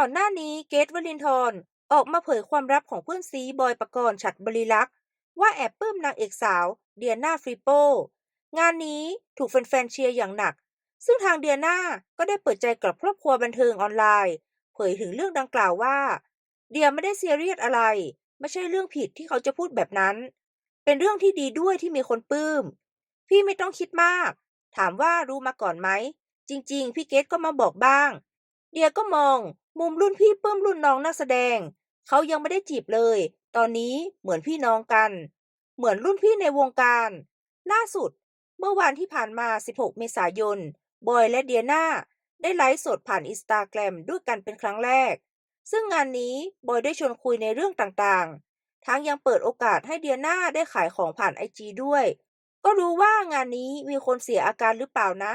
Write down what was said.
ก่อนหน้านี้เกรทวลินทร์ออกมาเผยความลับของเพื่อนซีบอยปกรณ์ฉัตรบริลักษ์ว่าแอบปลื้มนางเอกสาวเดียนาฟริโป งานนี้ถูกแฟนๆเชียร์อย่างหนัก ซึ่งทางเดียนาก็ได้เปิดใจกับครอบครัวบันเทิงออนไลน์ เผยถึงเรื่องดังกล่าวว่า เดียไม่ได้เซีเรียสอะไร ไม่ใช่เรื่องผิดที่เขาจะพูดแบบนั้น เป็นเรื่องที่ดีด้วยที่มีคนปลื้ม พี่ไม่ต้องคิดมาก ถามว่ารู้มาก่อนไหม จริง ๆ พี่เกตก็มาบอกบ้าง เดียก็มอง มุมรุ่นพี่ปลื้มรุ่นน้องนักแสดง เขายังไม่ได้จีบเลย ตอนนี้เหมือนพี่น้องกัน เหมือนรุ่นพี่ในวงการ ล่าสุด เมื่อวันที่ผ่านมา 16 เมษายน บอยและเดียนาได้ไลฟ์สดผ่านอินสตาแกรมด้วยกันเป็นครั้งแรก ซึ่งงานนี้บอยได้ชวนคุยในเรื่องต่างๆ ทั้งยังเปิดโอกาสให้เดียนาได้ขายของผ่านไอจีด้วย ก็รู้ว่างานนี้มีคนเสียอาการหรือเปล่านะ